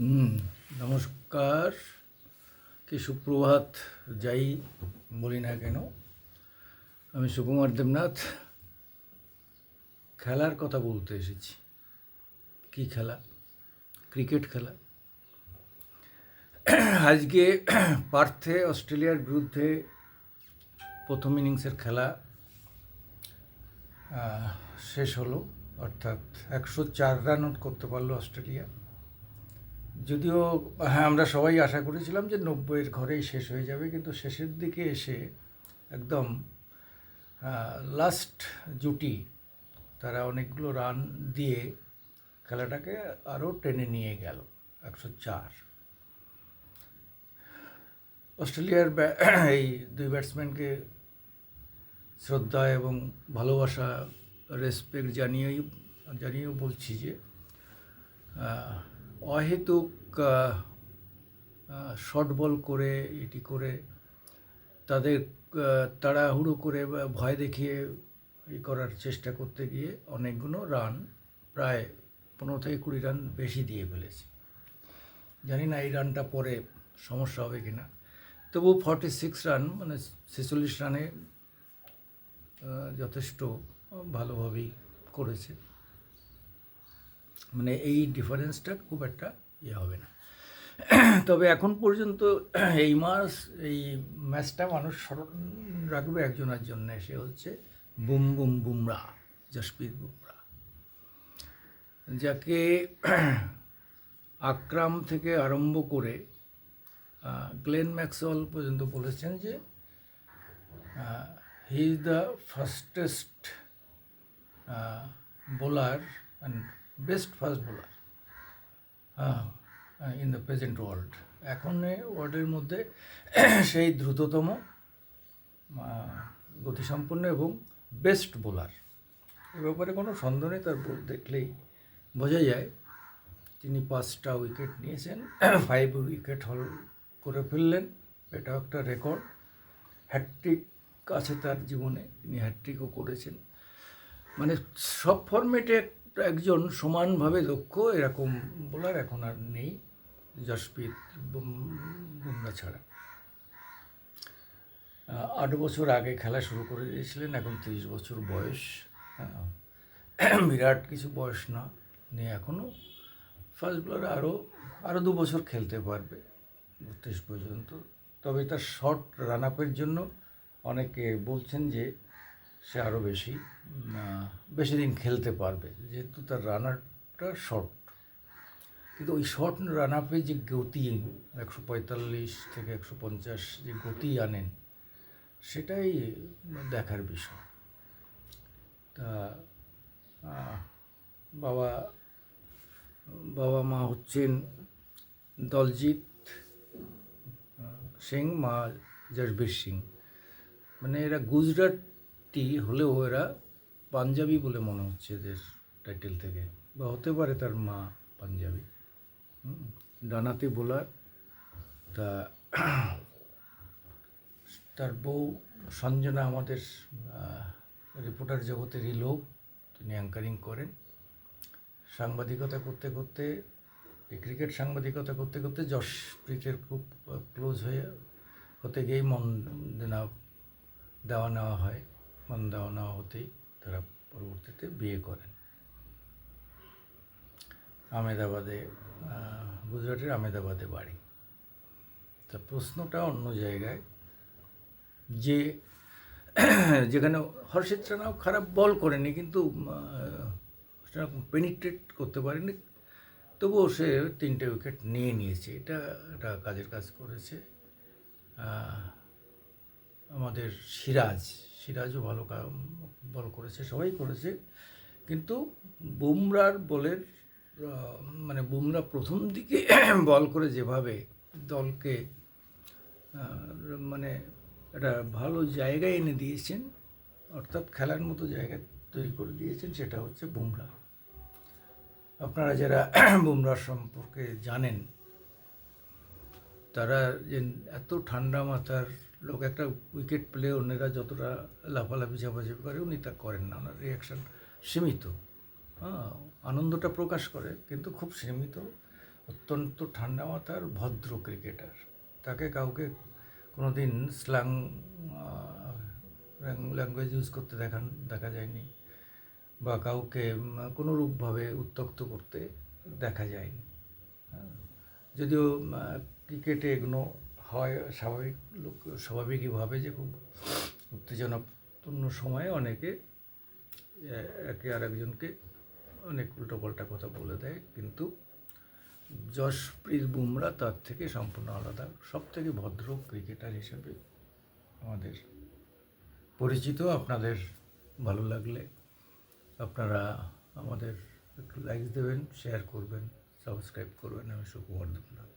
নমস্কার। কি সুপ্রভাত, যাই বলি না কেন। আমি সুকুমার দেবনাথ। খেলার কথা বলতে এসেছি। কি খেলা? ক্রিকেট খেলা। আজকে পার্থে অস্ট্রেলিয়ার বিরুদ্ধে প্রথম ইনিংসের খেলা শেষ হলো। অর্থাৎ একশো চার রান আউট করতে পারল অস্ট্রেলিয়া। যদিও হ্যাঁ আমরা সবাই আশা করেছিলাম যে নব্বইয়ের ঘরেই শেষ হয়ে যাবে, কিন্তু শেষের দিকে এসে একদম লাস্ট জুটি তারা অনেকগুলো রান দিয়ে খেলাটাকে আরও টেনে নিয়ে গেল, একশো চার। অস্ট্রেলিয়ার এই দুই ব্যাটসম্যানকে শ্রদ্ধা এবং ভালোবাসা রেসপেক্ট জানিয়েই, জানিয়েও বলছি যে অহেতুক শর্ট বল করে, এটি করে তাদের তাড়াহুড়ো করে ভয় দেখিয়ে ই করার চেষ্টা করতে গিয়ে অনেকগুলো রান, প্রায় পনেরো থেকে কুড়ি রান বেশি দিয়ে ফেলেছে। জানি না এই রানটা পরে সমস্যা হবে কি না। তবু ফর্টি সিক্স রান মানে ছেচল্লিশ রানে যথেষ্ট ভালোভাবেই করেছে। মানে এই ডিফারেন্সটা খুব একটা ইয়ে হবে না। তবে এখন পর্যন্ত এই মাস এই ম্যাচটা মানুষ স্মরণ রাখবে একজনের জন্য। সে হচ্ছে বুম বুম বুমরা, জসপ্রীত বুমরা। যাকে আক্রাম থেকে আরম্ভ করে গ্লেন ম্যাক্সওয়েল পর্যন্ত বলেছেন যে he is the fastest bowler and best fast bowler in the present world এখন ওয়ার্ল্ডের মধ্যে সেই দ্রুততম গতিসম্পন্ন এবং বেস্ট বোলার এ ব্যাপারে কোনো সন্দেহ নেই, তার দেখলেই বোঝা যায়। তিনি পাঁচটা উইকেট নিয়েছেন ফাইভ উইকেট হল করে ফেললেন। এটাও একটা রেকর্ড হ্যাট্রিক আছে তার জীবনে, তিনি হ্যাট্রিকও করেছেন। মানে সব ফর্মেটে একজন সমানভাবে দক্ষ, এরকম বোলার এখন আর নেই বুম- বুমরা ছাড়া। আট বছর আগে খেলা শুরু করে দিয়েছিলেন এখন তিরিশ বছর বয়স। বিরাট কিছু বয়স না নিয়ে এখনও ফার্স্ট বোলার আরও আরও দু বছর খেলতে পারবে, বত্রিশ পর্যন্ত। তবে তার শর্ট রান আপের জন্য অনেকে বলছেন যে সে আরও বেশি বেশি দিন খেলতে পারবে। যেহেতু তার রানারটা শর্ট কিন্তু ওই শর্ট রান আপে যে গতি, একশো পঁয়তাল্লিশ থেকে একশো পঞ্চাশ যে গতি আনেন, সেটাই দেখার বিষয়। তা বাবা বাবা মা হচ্ছেন দলজিৎ সিং, মা জসবীর সিং। মানে এরা গুজরাটি হলেও এরা পাঞ্জাবি বলে মনে হচ্ছে এদের টাইটেল থেকে। বা হতে পারে তার মা পাঞ্জাবি। ডানাতে বোলার, তা তার বউ সঞ্জনা আমাদের রিপোর্টার জগতেরই লোক, তিনি অ্যাঙ্কারিং করেন। সাংবাদিকতা করতে করতে, এই ক্রিকেট সাংবাদিকতা করতে করতে যশপ্রীতের খুব ক্লোজ হয়ে, হতে গিয়েই মন দেওয়া নেওয়া হয়। মন দেওয়া নেওয়া হতেই তারা পরবর্তীতে বিয়ে করেন। আমেদাবাদে গুজরাটের আমেদাবাদে বাড়ি। তা প্রশ্নটা অন্য জায়গায়, যে যেখানে হর্ষিত রানাও খারাপ বল করেনি, কিন্তু পেনিট্রেট করতে পারেনি, তবুও সে তিনটে উইকেট নিয়ে নিয়েছে। এটা একটা কাজের কাজ করেছে। আমাদের সিরাজ সিরাজও ভালো বল করেছে, সবাই করেছে। কিন্তু বুমরার বলের মানে বুমরা প্রথম দিকে বল করে যেভাবে দলকে মানে একটা ভালো জায়গায় এনে দিয়েছেন, অর্থাৎ খেলার মতো জায়গা তৈরি করে দিয়েছেন, সেটা হচ্ছে বুমরা। আপনারা যারা বুমরার সম্পর্কে জানেন, তারা যে এত ঠান্ডা মাথার লোক একটা উইকেট পেলে অন্যরা যতটা লাফালাফি, ঝাপাঝাপি করে, উনি তা করেন না। ওনার রিয়াকশান সীমিত। হ্যাঁ আনন্দটা প্রকাশ করে, কিন্তু খুব সীমিত। অত্যন্ত ঠান্ডা মাথার, ভদ্র ক্রিকেটার তাকে কাউকে কোনো দিন স্ল্যাং ল্যাঙ্গুয়েজ ইউজ করতে দেখান, দেখা যায়নি। বা কাউকে কোনোরূপভাবে উত্তক্ত করতে দেখা যায়নি। হ্যাঁ। যদিও ক্রিকেটে এগুলো হয় স্বাভাবিক লোক, স্বাভাবিকইভাবে যে খুব উত্তেজনাপূর্ণ সময়ে অনেকে একে আরেকজনকে অনেক উল্টোপাল্টা কথা বলে দেয়, কিন্তু যশপ্রীত বুমরা তার থেকে সম্পূর্ণ আলাদা। সব থেকে ভদ্র ক্রিকেটার হিসেবে আমাদের পরিচিত। আপনাদের ভালো লাগলে আপনারা আমাদের একটু লাইক দেবেন শেয়ার করবেন সাবস্ক্রাইব করবেন। আমি সুকুমার দেবনাথ